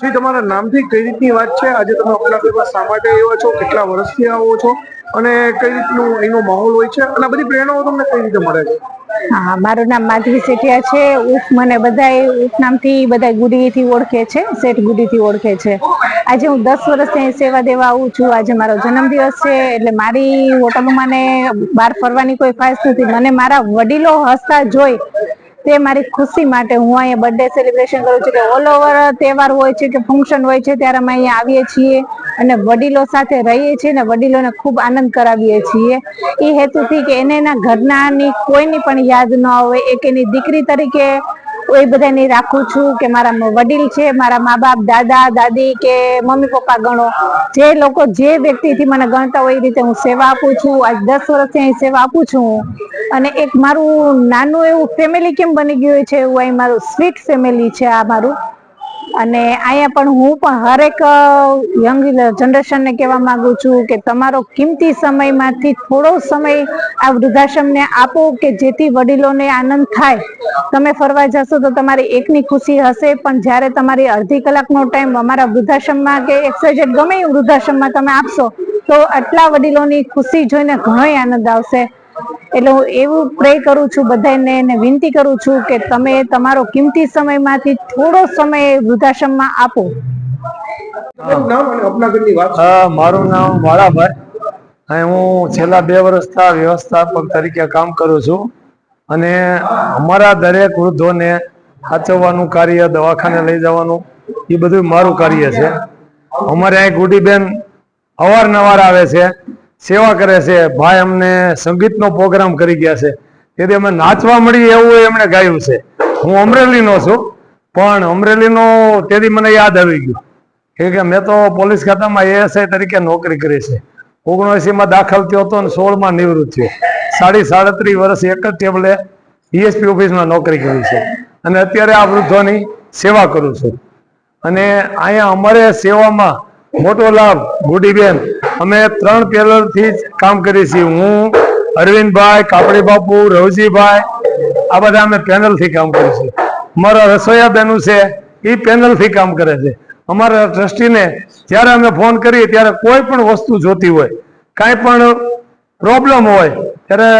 જી, તમારા નામથી કઈ રીતની વાત છે? આજે તમે અપનાગરમાં શા માટે આવ્યા છો, કેટલા વર્ષથી આવો છો? અને કઈ રીતનું એનો માહોલ હોય છે? અને બધી પ્રેરણાઓ તમને કઈ રીતે મળે છે? હા, મારું નામ માધવી સેઠિયા છે. ઉફ મને બધાએ, ઉફ નામથી બધા ગુડીથી ઓળખે છે, શેઠ ગુડીથી ઓળખે છે. આજે હું દસ વર્ષથી સેવા દેવા આવું છું. આજે મારો જન્મદિવસ છે, એટલે મારી હોટલમાં મને બહાર ફરવાની કોઈ ખ્વાહિશ નથી. મને મારા વડીલો હસતા જોઈ તે મારી ખુશી માટે હું અહીંયા બર્થડે સેલિબ્રેશન કરું છું કે ઓલ ઓવર તહેવાર હોય છે કે ફંક્શન હોય છે ત્યારે અમે અહીંયા આવીએ છીએ અને વડીલો સાથે રહીએ છીએ અને વડીલોને ખૂબ આનંદ કરાવીએ છીએ. એ હેતુથી કે એને એના ઘરનાની કોઈની પણ યાદ ન આવે, એક એની દીકરી તરીકે એ બધાની રાખું છું કે મારા વડીલ છે, મારા મા બાપ દાદા, દાદી કે મમ્મી, પપ્પા ગણો. જે લોકો જે વ્યક્તિથી મને ગણતા હોય એ રીતે હું સેવા આપું છું. આજ દસ વર્ષથી અહીં સેવા આપું છું. અને એક મારું નાનું એવું ફેમિલી કેમ બની ગયું છે એવું અહીં મારું સ્વીટ ફેમિલી છે આ મારું. અને અહીંયા પણ હું પણ હરેક યંગ જનરેશનને કહેવા માંગુ છું કે તમારો કિંમતી સમયમાંથી થોડો સમય આ વૃદ્ધાશ્રમને આપો કે જેથી વડીલોને આનંદ થાય. તમે ફરવા જશો તો તમારી એકની ખુશી હશે, પણ જ્યારે તમારી અડધી કલાકનો ટાઈમ અમારા વૃદ્ધાશ્રમમાં કે એક્સાઇઝેડ ગમે વૃદ્ધાશ્રમમાં તમે આપશો, તો આટલા વડીલોની ખુશી જોઈને ઘણો આનંદ આવશે. એટલે હું એવું પ્રે કરું છું બધાને અને વિનંતી કરું છું કે તમે તમારો કિંમતી સમયમાંથી થોડો સમય વૃદ્ધાશ્રમમાં આપો. તમારું નામ અને અપનાગરની વાત હા મારું નામ વાળાભાઈ. અને હું છેલ્લા બે વર્ષથી વ્યવસ્થાપક તરીકે કામ કરું છું. અને અમારા દરેક વૃદ્ધોને સાચવવાનું કાર્ય દવાખાને લઈ જવાનું એ બધું મારું કાર્ય છે. અમારે અહીં ગુડીબેન અવારનવાર આવે છે. સેવા કરે છે. ભાઈ અમને સંગીતનો પ્રોગ્રામ કરી ગયા છે. તેથી અમે નાચવા મળીએ એવું એમણે ગાયું છે. હું અમરેલીનો છું, પણ અમરેલીનો તેથી મને યાદ આવી ગયું. કે મેં તો પોલીસ ખાતામાં એએસઆઈ તરીકે નોકરી કરી છે. ઓગણએસી માં દાખલ થયો હતો અને સોળમાં નિવૃત્ત થયો. સાડી સાડત્રીસ વર્ષ એક જ ટેબલે ઈએસપી ઓફિસમાં નોકરી કરી છે. અને અત્યારે આ વૃદ્ધોની સેવા કરું છું. અને અહીંયા અમારે સેવામાં મોટો લાભ ગુડીબેન અમે ત્રણ પેલરથી જ કામ કરીએ છીએ. હું, અરવિંદભાઈ કાપડી બાપુ રવજીભાઈ, આ બધા અમે પેનલથી કામ કરીએ છીએ. અમારા રસોયા બેનું છે, એ પેનલથી કામ કરે છે. અમારા ટ્રસ્ટીને જ્યારે અમે ફોન કરીએ, ત્યારે કોઈ પણ વસ્તુ જોતી હોય, કાંઈ પણ પ્રોબ્લેમ હોય, ત્યારે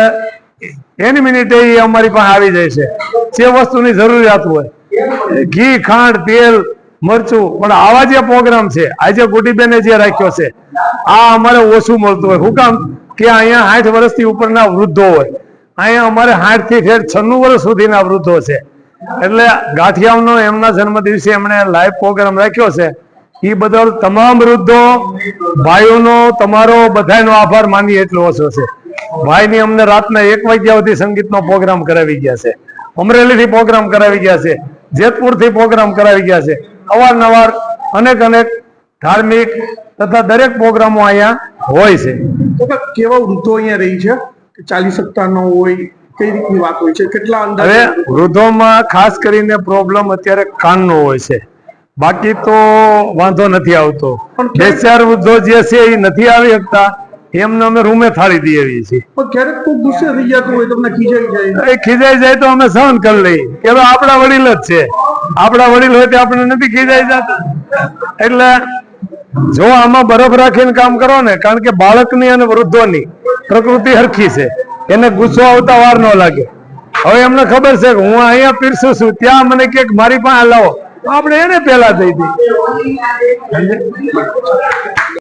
એની મિનિટે એ અમારી પાસે આવી જાય છે. જે વસ્તુની જરૂરિયાત હોય, ઘી, ખાંડ, તેલ મરચું, પણ આવા જે પ્રોગ્રામ છે, આજે ગુડીબેને જે રાખ્યો છે, આ અમારે ઓછું મળતું હોય. શું કામ કે અહીંયા સાઠ વર્ષથી ઉપરના વૃદ્ધો હોય. અહીંયા અમારે સાઠથી ઠેર છન્નું વર્ષ સુધીના વૃદ્ધો છે. એટલે ગાંઠિયાઓનો એમના જન્મ દિવસે એમણે લાઈવ પ્રોગ્રામ રાખ્યો છે. એ બદલ તમામ વૃદ્ધો, ભાઈઓનો, તમારો બધાનો આભાર માની એટલો ઓછો છે. ભાઈની અમને રાતના એક વાગ્યા સુધી સંગીતનો પ્રોગ્રામ કરાવી ગયા છે. અમરેલીથી પ્રોગ્રામ કરાવી ગયા છે. જેતપુરથી પ્રોગ્રામ કરાવી ગયા છે. અવારનવાર અનેક અનેક ધાર્મિક તથા દરેક પ્રોગ્રામો અહીંયા હોય છે. તો કેવા વૃદ્ધો અહીંયા રહી છે? કે ચાલી શકતા ન હોય કઈ રીતની વાત હોય છે? કેટલા હવે વૃદ્ધોમાં ખાસ કરીને પ્રોબ્લેમ અત્યારે કાનનો હોય છે. બાકી તો વાંધો નથી આવતો. પણ બે ચાર વૃદ્ધો જે છે એ નથી આવી શકતા. એમને અમે રૂમે થાળી દઈએ છીએ. પણ ક્યારેક કોઈ ગુસ્સે થઈ જતું હોય તમને ખીજાઈ જાય. એ ખીજાઈ જાય તો અમે સહન કરી લઈએ. કે આપણા વડીલ જ છે. આપણા વડીલ હોય તે આપણે નથી ખીજાઈ જતા. એટલે જો આમાં બરફ રાખીને કામ કરો ને, કારણ કે બાળકની અને વૃદ્ધોની પ્રકૃતિ હરખી છે. એને ગુસ્સો આવતા વાર ન લાગે. હવે એમને ખબર છે કે હું અહીંયા પીરસું છું, ત્યાં મને કે મારી પાસે લાવો. આપણે એને પેલા થઈ હતી